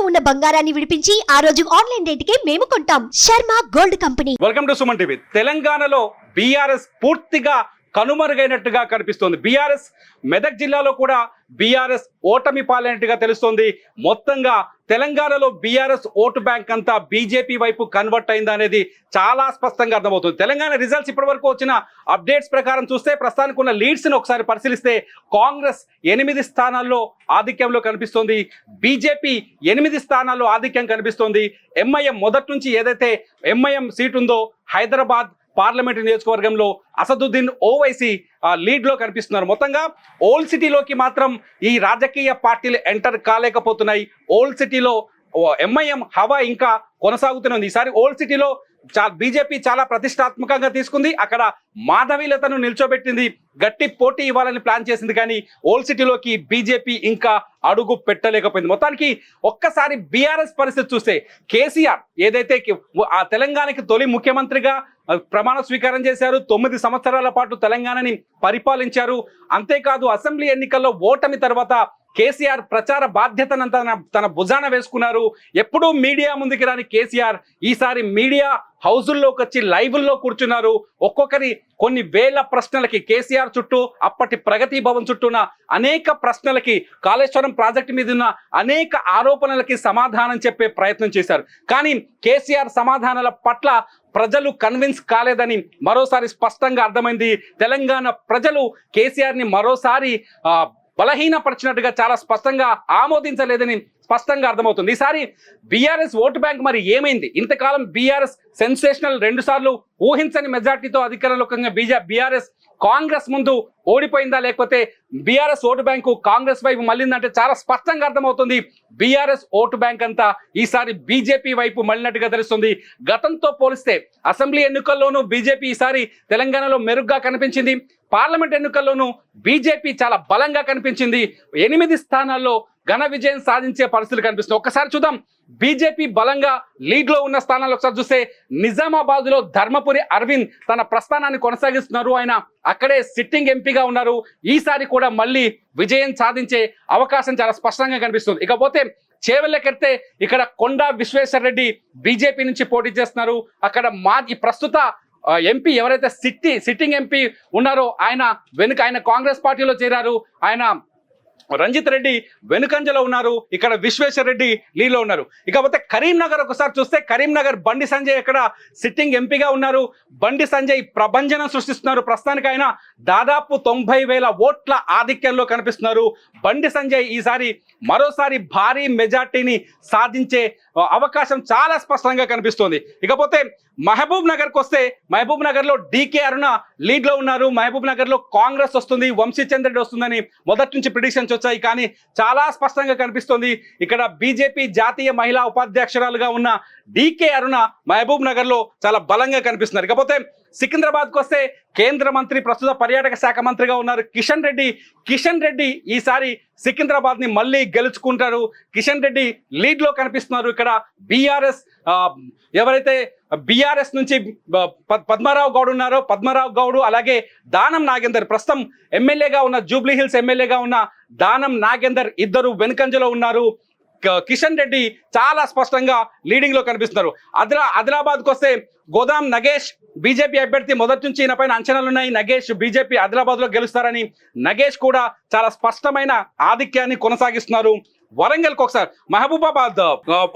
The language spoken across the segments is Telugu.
ఇంట్లో ఉన్న బంగారాన్ని విడిపించి ఆ రోజు ఆన్లైన్ రేటుకే మేము కొంటాం. Sharma gold company. Welcome to Suman TV. తెలంగాణలో బీఆర్ఎస్ పూర్తిగా కనుమరుగైనట్టుగా కనిపిస్తోంది. బీఆర్ఎస్ మెదక్ జిల్లాలో కూడా బీఆర్ఎస్ ఓటమి పాలైనట్టుగా తెలుస్తోంది. మొత్తంగా తెలంగాణలో బీఆర్ఎస్ ఓటు బ్యాంక్ అంతా బీజేపీ వైపు కన్వర్ట్ అయిందా అనేది చాలా స్పష్టంగా అర్థమవుతుంది. తెలంగాణ రిజల్ట్స్ ఇప్పటి వరకు వచ్చిన అప్డేట్స్ ప్రకారం చూస్తే ప్రస్తుతానికి ఉన్న లీడ్స్ని ఒకసారి పరిశీలిస్తే కాంగ్రెస్ ఎనిమిది స్థానాల్లో ఆధిక్యంలో కనిపిస్తోంది. బీజేపీ ఎనిమిది స్థానాల్లో ఆధిక్యం కనిపిస్తోంది. ఎంఐఎం మొదటి నుంచి ఏదైతే ఎంఐఎం సీట్ ఉందో హైదరాబాద్ పార్లమెంటు నియోజకవర్గంలో అసదుద్దీన్ ఓవైసీ లీడ్లో కనిపిస్తున్నారు. మొత్తంగా ఓల్డ్ సిటీలోకి మాత్రం ఈ రాజకీయ పార్టీలు ఎంటర్ కాలేకపోతున్నాయి. ఓల్డ్ సిటీలో ఎంఐఎం హవా ఇంకా కొనసాగుతున్నది ఈసారి ఓల్డ్ సిటీలో చా బీజేపీ చాలా ప్రతిష్టాత్మకంగా తీసుకుంది. అక్కడ మాధవీలతను నిల్చోబెట్టింది. గట్టి పోటీ ఇవ్వాలని ప్లాన్ చేసింది. కానీ ఓల్డ్ సిటీలోకి బీజేపీ ఇంకా అడుగు పెట్టలేకపోయింది. మొత్తానికి ఒక్కసారి బీఆర్ఎస్ పరిస్థితి చూస్తే కేసీఆర్ ఏదైతే ఆ తెలంగాణకి తొలి ముఖ్యమంత్రిగా ప్రమాణ స్వీకారం చేశారు. తొమ్మిది సంవత్సరాల పాటు తెలంగాణని పరిపాలించారు. అంతేకాదు అసెంబ్లీ ఎన్నికల్లో ఓటమి తర్వాత కేసీఆర్ ప్రచార బాధ్యతను తన తన భుజాన వేసుకున్నారు. ఎప్పుడూ మీడియా ముందుకి రాని కేసీఆర్ ఈసారి మీడియా హౌజుల్లోకి వచ్చి లైవ్ల్లో కూర్చున్నారు. ఒక్కొక్కరి కొన్ని వేల ప్రశ్నలకి కేసీఆర్ చుట్టూ అప్పటి ప్రగతి భవన్ చుట్టూ ఉన్న అనేక ప్రశ్నలకి కాళేశ్వరం ప్రాజెక్టు మీద ఉన్న అనేక ఆరోపణలకి సమాధానం చెప్పే ప్రయత్నం చేశారు. కానీ కేసీఆర్ సమాధానాల పట్ల ప్రజలు కన్విన్స్ కాలేదని మరోసారి స్పష్టంగా అర్థమైంది. తెలంగాణ ప్రజలు కేసీఆర్ని మరోసారి ఆ, బలహీనపరిచినట్టుగా చాలా స్పష్టంగా ఆమోదించలేదని స్పష్టంగా అర్థమవుతుంది. ఈసారి బీఆర్ఎస్ ఓటు బ్యాంక్ మరి ఏమైంది? ఇంతకాలం బీఆర్ఎస్ సెన్సేషనల్ రెండు సార్లు ఊహించని మెజార్టీతో అధికారంలోకి బీజే బీఆర్ఎస్ కాంగ్రెస్ ముందు ఓడిపోయిందా? లేకపోతే బీఆర్ఎస్ ఓటు బ్యాంకు కాంగ్రెస్ వైపు మళ్ళిందంటే చాలా స్పష్టంగా అర్థమవుతుంది. బీఆర్ఎస్ ఓటు బ్యాంక్ అంతా ఈసారి బీజేపీ వైపు మళ్ళినట్టుగా తెలుస్తుంది. గతంతో పోలిస్తే అసెంబ్లీ ఎన్నికల్లోనూ బీజేపీ ఈసారి తెలంగాణలో మెరుగ్గా కనిపించింది. పార్లమెంట్ ఎన్నికల్లోనూ బీజేపీ చాలా బలంగా కనిపించింది. ఎనిమిది స్థానాల్లో ఘన విజయం సాధించే పరిస్థితులు కనిపిస్తుంది ఒక్కసారి చూద్దాం. బీజేపీ బలంగా లీడ్లో ఉన్న స్థానాలు ఒకసారి చూస్తే నిజామాబాద్లో ధర్మపురి అరవింద్ తన ప్రస్థానాన్ని కొనసాగిస్తున్నారు. ఆయన అక్కడే సిట్టింగ్ ఎంపీగా ఉన్నారు. ఈసారి కూడా మళ్ళీ విజయం సాధించే అవకాశం చాలా స్పష్టంగా కనిపిస్తుంది. ఇకపోతే చేవెళ్ళకెడితే ఇక్కడ కొండా విశ్వేశ్వర రెడ్డి బీజేపీ నుంచి పోటీ చేస్తున్నారు. అక్కడ మా ప్రస్తుత ఎంపీ ఎవరైతే సిట్టి సిట్టింగ్ ఎంపీ ఉన్నారో ఆయన వెనుక ఆయన కాంగ్రెస్ పార్టీలో చేరారు. ఆయన రంజిత్ రెడ్డి వెనుకంజలో ఉన్నారు. ఇక్కడ విశ్వేశ్వర రెడ్డి లీలో ఉన్నారు. ఇకపోతే కరీంనగర్ ఒకసారి చూస్తే కరీంనగర్ బండి సంజయ్ ఇక్కడ సిట్టింగ్ ఎంపీగా ఉన్నారు. బండి సంజయ్ ప్రభంజనం సృష్టిస్తున్నారు. ప్రస్తుతానికి ఆయన దాదాపు తొంభై వేల ఓట్ల ఆధిక్యంలో కనిపిస్తున్నారు. బండి సంజయ్ ఈసారి మరోసారి భారీ మెజార్టీని సాధించే అవకాశం చాలా స్పష్టంగా కనిపిస్తోంది. ఇకపోతే మహబూబ్ నగర్కి వస్తే మహబూబ్ నగర్లో డీకే అరుణ లీడ్లో ఉన్నారు. మహబూబ్ నగర్లో కాంగ్రెస్ వస్తుంది వంశీ రెడ్డి వస్తుందని మొదటి నుంచి ప్రిడిక్షన్స్ వచ్చాయి. కానీ చాలా స్పష్టంగా కనిపిస్తోంది ఇక్కడ బీజేపీ జాతీయ మహిళా ఉపాధ్యక్షురాలుగా ఉన్న డీకే అరుణ మహబూబ్ నగర్లో చాలా బలంగా కనిపిస్తున్నారు. ఇకపోతే సికింద్రాబాద్కు వస్తే కేంద్ర మంత్రి ప్రస్తుత పర్యాటక శాఖ మంత్రిగా ఉన్నారు కిషన్ రెడ్డి. కిషన్ రెడ్డి ఈసారి సికింద్రాబాద్ని మళ్ళీ గెలుచుకుంటారు కిషన్ రెడ్డి లీడ్లో కనిపిస్తున్నారు ఇక్కడ బీఆర్ఎస్ ఎవరైతే బీఆర్ఎస్ నుంచి పద్మారావు గౌడ్ ఉన్నారో పద్మారావు గౌడ్ అలాగే దానం నాగేందర్. ప్రస్తుతం ఎమ్మెల్యేగా ఉన్న జూబ్లీ హిల్స్ ఎమ్మెల్యేగా ఉన్న దానం నాగేందర్ ఇద్దరు వెనుకంజలో ఉన్నారు. కిషన్ రెడ్డి చాలా స్పష్టంగా లీడింగ్లో కనిపిస్తున్నారు. అదిలా ఆదిలాబాద్కి వస్తే గోదాం నగేష్ బీజేపీ అభ్యర్థి మొదటి నుంచి ఈయన పైన అంచనాలు ఉన్నాయి. నగేష్ బీజేపీ ఆదిలాబాద్లో గెలుస్తారని నగేష్ కూడా చాలా స్పష్టమైన ఆధిక్యాన్ని కొనసాగిస్తున్నారు. వరంగల్కి ఒకసారి మహబూబాబాద్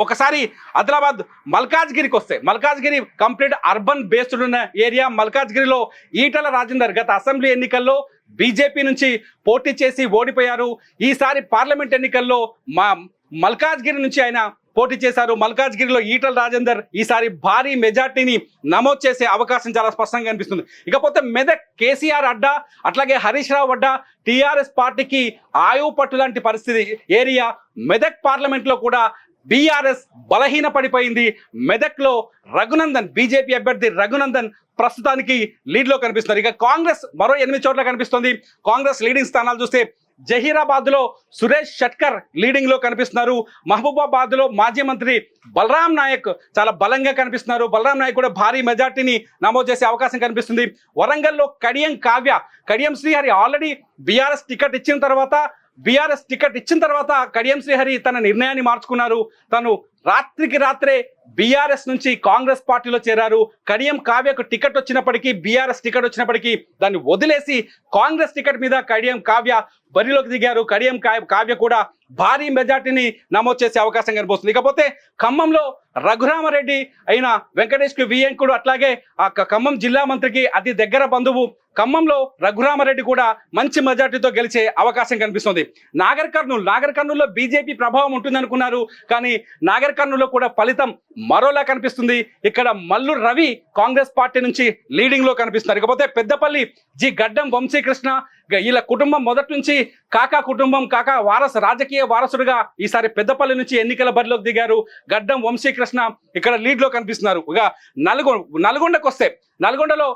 ఒకసారి ఆదిలాబాద్ మల్కాజ్గిరికి వస్తే మల్కాజ్గిరి కంప్లీట్ అర్బన్ బేస్డ్ ఉన్న ఏరియా. మల్కాజ్గిరిలో ఈటల రాజేందర్ గత అసెంబ్లీ ఎన్నికల్లో బీజేపీ నుంచి పోటీ చేసి ఓడిపోయారు. ఈసారి పార్లమెంట్ ఎన్నికల్లో మా మల్కాజ్గిరి నుంచి ఆయన పోటీ చేశారు. మల్కాజ్గిరిలో ఈటల రాజేందర్ ఈసారి భారీ మెజార్టీని నమోదు చేసే అవకాశం చాలా స్పష్టంగా కనిపిస్తుంది ఇకపోతే మెదక్ కేసీఆర్ అడ్డా అట్లాగే హరీష్ రావు అడ్డా టీఆర్ఎస్ పార్టీకి ఆయువు పట్టు లాంటి పరిస్థితి ఏరియా మెదక్ పార్లమెంట్లో కూడా బీఆర్ఎస్ బలహీన పడిపోయింది. మెదక్లో రఘునందన్ బీజేపీ అభ్యర్థి రఘునందన్ ప్రస్తుతానికి లీడ్లో కనిపిస్తున్నారు. ఇక కాంగ్రెస్ మరో ఎనిమిది చోట్ల కనిపిస్తుంది. కాంగ్రెస్ లీడింగ్ స్థానాలు చూస్తే జహీరాబాద్లో సురేష్ షట్కర్ లీడింగ్లో కనిపిస్తున్నారు. మహబూబాబాద్లో మాజీ మంత్రి బలరాం నాయక్ చాలా బలంగా కనిపిస్తున్నారు. బలరాం నాయక్ కూడా భారీ మెజార్టీని నమోదు చేసే అవకాశం కనిపిస్తుంది. వరంగల్లో కడియం కావ్య కడియం శ్రీహరి ఆల్రెడీ బీఆర్ఎస్ టికెట్ ఇచ్చిన తర్వాత బీఆర్ఎస్ టికెట్ ఇచ్చిన తర్వాత కడియం శ్రీహరి తన నిర్ణయాన్ని మార్చుకున్నారు. తను రాత్రికి రాత్రే బీఆర్ఎస్ నుంచి కాంగ్రెస్ పార్టీలో చేరారు. కడియం కావ్యకు టికెట్ వచ్చినప్పటికీ బీఆర్ఎస్ టికెట్ వచ్చినప్పటికీ దాన్ని వదిలేసి కాంగ్రెస్ టికెట్ మీద కడియం కావ్య బరిలోకి దిగారు. కడియం కావ్య కూడా భారీ మెజార్టీని నమోదు చేసే అవకాశం కనిపిస్తుంది ఇకపోతే ఖమ్మంలో రఘురామరెడ్డి అయిన వెంకటేష్కి వియంకుడు అట్లాగే ఆ ఖమ్మం జిల్లా మంత్రికి అతి దగ్గర బంధువు ఖమ్మంలో రఘురామరెడ్డి కూడా మంచి మెజార్టీతో గెలిచే అవకాశం కనిపిస్తుంది. నాగర్ కర్నూలు నాగర్ కర్నూలులో బీజేపీ ప్రభావం ఉంటుందనుకున్నారు. కానీ నాగర్ కర్నూలులో కూడా ఫలితం మరోలా కనిపిస్తుంది. ఇక్కడ మల్లు రవి కాంగ్రెస్ పార్టీ నుంచి లీడింగ్లో కనిపిస్తున్నారు. ఇకపోతే పెద్దపల్లి జి గడ్డం వంశీకృష్ణ వీళ్ళ కుటుంబం మొదటి నుంచి కాకా కుటుంబం కాకా వారసు రాజకీయ వారసుడుగా ఈసారి పెద్దపల్లి నుంచి ఎన్నికల బరిలోకి దిగారు. గడ్డం వంశీకృష్ణ ఇక్కడ లీడ్లో కనిపిస్తున్నారు. ఇక నల్గొండ నల్గొండకు వస్తే నల్గొండలో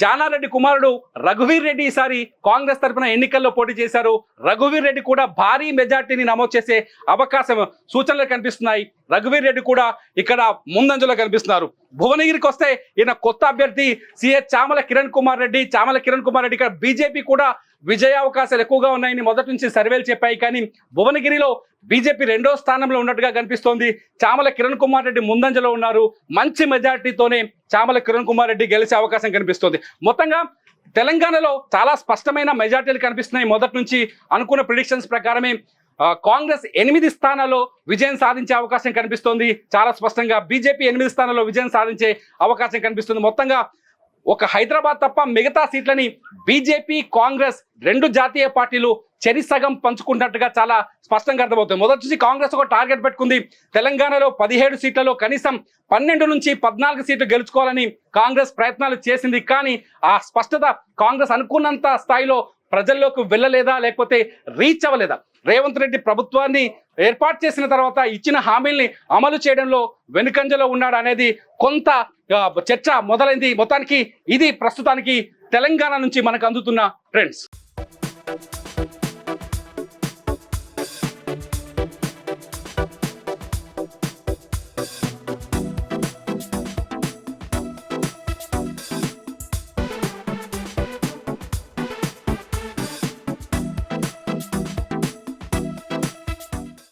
జానారెడ్డి కుమారుడు రఘువీర్ రెడ్డి ఈసారి కాంగ్రెస్ తరఫున ఎన్నికల్లో పోటీ చేశారు. రఘువీర్ రెడ్డి కూడా భారీ మెజార్టీని నమోదు చేసే అవకాశం సూచనలు కనిపిస్తున్నాయి. రఘువీర్ రెడ్డి కూడా ఇక్కడ ముందంజలో కనిపిస్తున్నారు. భువనగిరికి వస్తే ఈయన కొత్త అభ్యర్థి సిహెచ్ చామల కిరణ్ కుమార్ రెడ్డి చామల కిరణ్ కుమార్ రెడ్డి. ఇక్కడ బీజేపీ కూడా విజయ అవకాశాలు ఎక్కువగా ఉన్నాయని మొదటి నుంచి సర్వేలు చెప్పాయి. కానీ భువనగిరిలో బీజేపీ రెండో స్థానంలో ఉన్నట్టుగా కనిపిస్తోంది. చామల కిరణ్ కుమార్ రెడ్డి ముందంజలో ఉన్నారు. మంచి మెజార్టీతోనే చామల కిరణ్ కుమార్ రెడ్డి గెలిచే అవకాశం కనిపిస్తోంది. మొత్తంగా తెలంగాణలో చాలా స్పష్టమైన మెజార్టీలు కనిపిస్తున్నాయి. మొదటి నుంచి అనుకున్న ప్రిడిక్షన్స్ ప్రకారమే కాంగ్రెస్ ఎనిమిది స్థానాల్లో విజయం సాధించే అవకాశం కనిపిస్తోంది. చాలా స్పష్టంగా బీజేపీ ఎనిమిది స్థానాల్లో విజయం సాధించే అవకాశం కనిపిస్తుంది. మొత్తంగా ఒక హైదరాబాద్ తప్ప మిగతా సీట్లని బీజేపీ కాంగ్రెస్ రెండు జాతీయ పార్టీలు చెరి సగం పంచుకుంటున్నట్టుగా చాలా స్పష్టంగా అర్థమవుతుంది. మొదటి నుంచి కాంగ్రెస్ ఒక టార్గెట్ పెట్టుకుంది. తెలంగాణలో పదిహేడు సీట్లలో కనీసం పన్నెండు నుంచి పద్నాలుగు సీట్లు గెలుచుకోవాలని కాంగ్రెస్ ప్రయత్నాలు చేసింది. కానీ ఆ స్పష్టత కాంగ్రెస్ అనుకున్నంత స్థాయిలో ప్రజల్లోకి వెళ్ళలేదా లేకపోతే రీచ్ అవ్వలేదా? రేవంత్ రెడ్డి ప్రభుత్వాన్ని ఏర్పాటు చేసిన తర్వాత ఇచ్చిన హామీల్ని అమలు చేయడంలో వెనుకంజలో ఉన్నాడు అనేది కొంత చర్చ మొదలైంది. మొత్తానికి ఇది ప్రస్తుతానికి తెలంగాణ నుంచి మనకు అందుతున్న ట్రెండ్స్